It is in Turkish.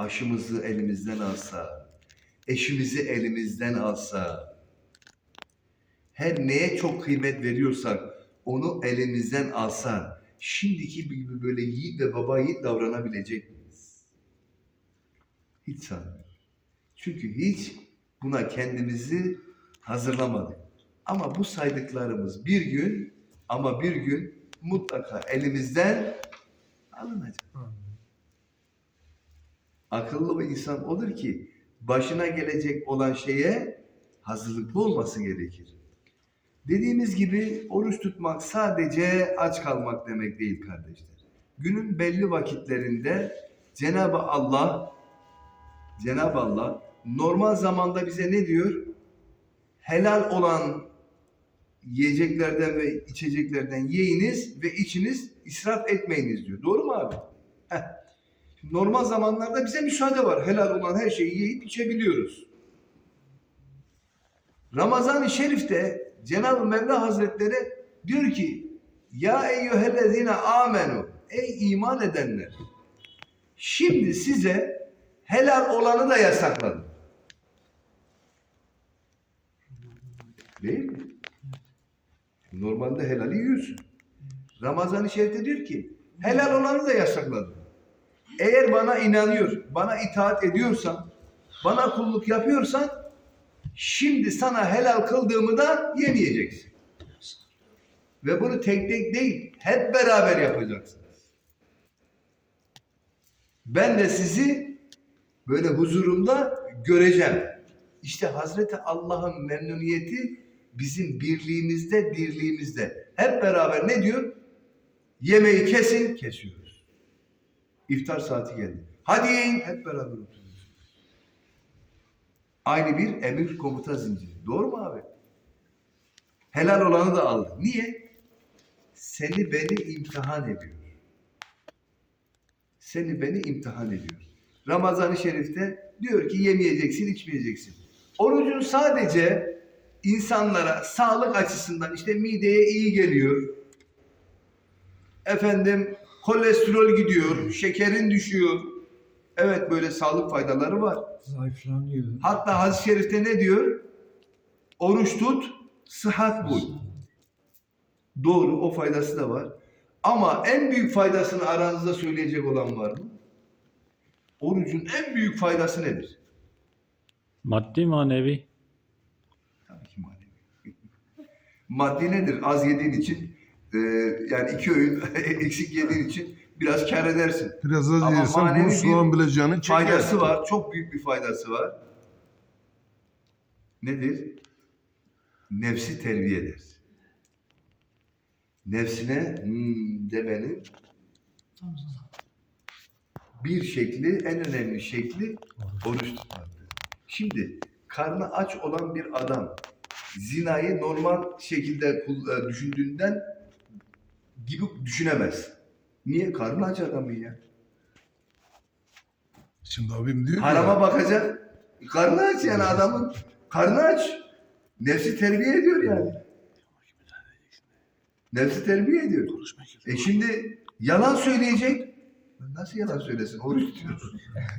aşımızı elimizden alsa, eşimizi elimizden alsa, her neye çok kıymet veriyorsak onu elimizden alsa, şimdiki gibi böyle yiğit ve baba yiğit davranabilecek miyiz? Hiç sanmıyorum. Çünkü hiç buna kendimizi hazırlamadık. Ama bu saydıklarımız bir gün ama bir gün mutlaka elimizden alınacak. Akıllı bir insan odur ki başına gelecek olan şeye hazırlıklı olması gerekir. Dediğimiz gibi oruç tutmak sadece aç kalmak demek değil kardeşler. Günün belli vakitlerinde Cenab-ı Allah Cenab-ı Allah normal zamanda bize ne diyor? Helal olan yiyeceklerden ve içeceklerden yiyiniz ve içiniz israf etmeyiniz diyor. Doğru mu abi? Heh. Normal zamanlarda bize müsaade var. Helal olan her şeyi yiyip içebiliyoruz. Ramazan-ı Şerif'te Cenab-ı Mevla Hazretleri diyor ki Ya eyyühellezine amenu Ey iman edenler Şimdi size helal olanı da yasakladım. Değil mi? Normalde helali yiyorsun. Ramazan-ı Şerif'te diyor ki helal olanı da yasakladım. Eğer bana inanıyor, bana itaat ediyorsan, bana kulluk yapıyorsan şimdi sana helal kıldığımı da yemeyeceksin. Ve bunu tek tek değil, hep beraber yapacaksınız. Ben de sizi böyle huzurumda göreceğim. İşte Hazreti Allah'ın memnuniyeti bizim birliğimizde, dirliğimizde. Hep beraber ne diyor? Yemeği kesin, kesiyoruz. İftar saati geldi. Hadi yiyin, hep beraber oturuyoruz. Aynı bir emir komuta zinciri. Doğru mu abi? Helal olanı da aldı. Niye? Seni beni imtihan ediyor. Seni beni imtihan ediyor. Ramazan-ı Şerif'te diyor ki yemeyeceksin, içmeyeceksin. Orucun sadece insanlara sağlık açısından işte mideye iyi geliyor. Efendim kolesterol gidiyor, şekerin düşüyor. Evet böyle sağlık faydaları var. Zayıflanıyor. Hatta hadis-i şerifte ne diyor? Oruç tut, sıhhat bul. Doğru, o faydası da var. Ama en büyük faydasını aranızda söyleyecek olan var mı? Orucun en büyük faydası nedir? Maddi manevi. Tabii ki manevi. Maddi nedir? Az yediğin için, e, yani iki öğün eksik yediğin için biraz kar edersin. Biraz az Ama yersen manevi bu bir soğan bile canı çeker. Faydası var, çok büyük bir faydası var. Nedir? Nefsi terbiye eder. Nefsine hmm demenin bir şekli, en önemli şekli oruç tutmaktır. Şimdi karnı aç olan bir adam zinayı normal şekilde e, düşündüğünden gibi düşünemez. Niye? Karnı aç adamın ya. Şimdi abim diyor Harama bakacak. Karnı aç yani adamın. Karnı aç. Nefsi terbiye ediyor yani. Nefsi terbiye ediyor. E şimdi yalan söyleyecek. Nasıl yalan söylesin? Oruç tutuyorsun.